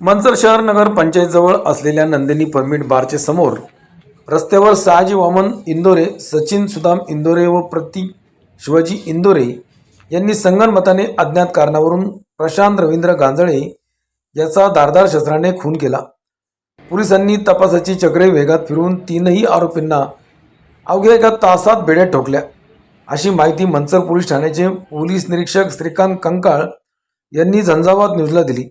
मंचर शहर नगर पंचायतजवळ असलेल्या नंदिनी परमिट बारचे समोर रस्त्यावर सयाजी वामन इंदोरे सचिन सुदाम इंदोरे व प्रतीक शिवाजी इंदोरे यांनी संगनमताने अज्ञात कारणावरून प्रशांत रवींद्र गांजळे याचा धारदार शस्त्राने खून केला. पोलिसांनी तपासाची चक्रे वेगात फिरून तीनही आरोपींना अवघ्या एका तासात बेड्यात ठोकल्या. अशी माहिती मंचर पोलीस ठाण्याचे पोलीस निरीक्षक श्रीकांत कंकाळ यांनी झंझावात न्यूजला दिली.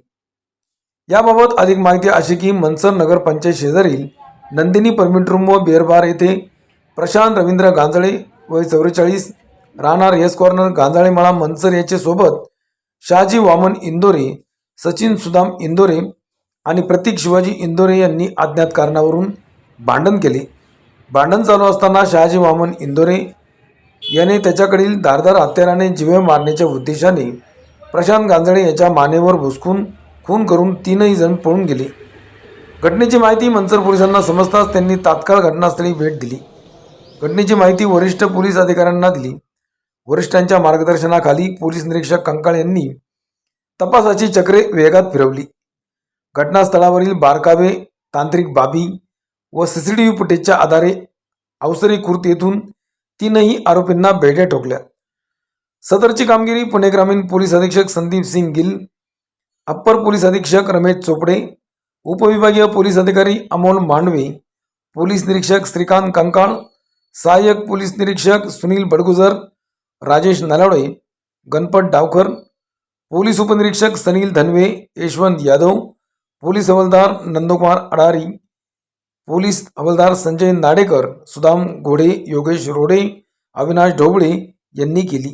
याबाबत अधिक माहिती अशी की मनसर नगरपंचायत शेजारील नंदिनी परमिट रूम व बिअर येथे प्रशांत रवींद्र गांजळे वय चौवेचाळीस राहणार येस कॉर्नर गांजाळेमाळा मनसर याचे सोबत शहाजी वामन इंदोरे सचिन सुदाम इंदोरे आणि प्रतीक शिवाजी इंदोरे यांनी अज्ञात कारणावरून भांडण केले. भांडण चालू असताना शहाजी वामन इंदोरे याने त्याच्याकडील धारदार हत्याराने जीवे मारण्याच्या उद्देशाने प्रशांत गांजळे याच्या मानेवर भुसकून खून करून तीनही जण पळून गेले. घटनेची माहिती मंचर पोलिसांना समजताच त्यांनी तात्काळ घटनास्थळी भेट दिली. घटनेची माहिती वरिष्ठ पोलीस अधिकाऱ्यांना दिली. वरिष्ठांच्या मार्गदर्शनाखाली पोलीस निरीक्षक कंकाळ यांनी तपासाची चक्रे वेगात फिरवली. घटनास्थळावरील बारकावे तांत्रिक बाबी व सी सी टी व्ही फुटेजच्या आधारे अवसरी खुर्द येथून तीनही आरोपींना बेड्या ठोकल्या. सदरची कामगिरी पुणे ग्रामीण पोलीस अधीक्षक संदीप सिंग गिल अप्पर पोलीस अधीक्षक रमेश चोपडे उपविभागीय पोलीस अधिकारी अमोल मांडवे पोलीस निरीक्षक श्रीकांत कंकाळ सहाय्यक पोलीस निरीक्षक सुनील बडगुजर राजेश नलावडे गणपत डावकर पोलीस उपनिरीक्षक सनील धनवे यशवंत यादव पोलीस हवालदार नंदकुमार अडारी पोलीस हवालदार संजय नाडेकर सुदाम घोडे योगेश रोडे अविनाश ढोबळे यांनी केली.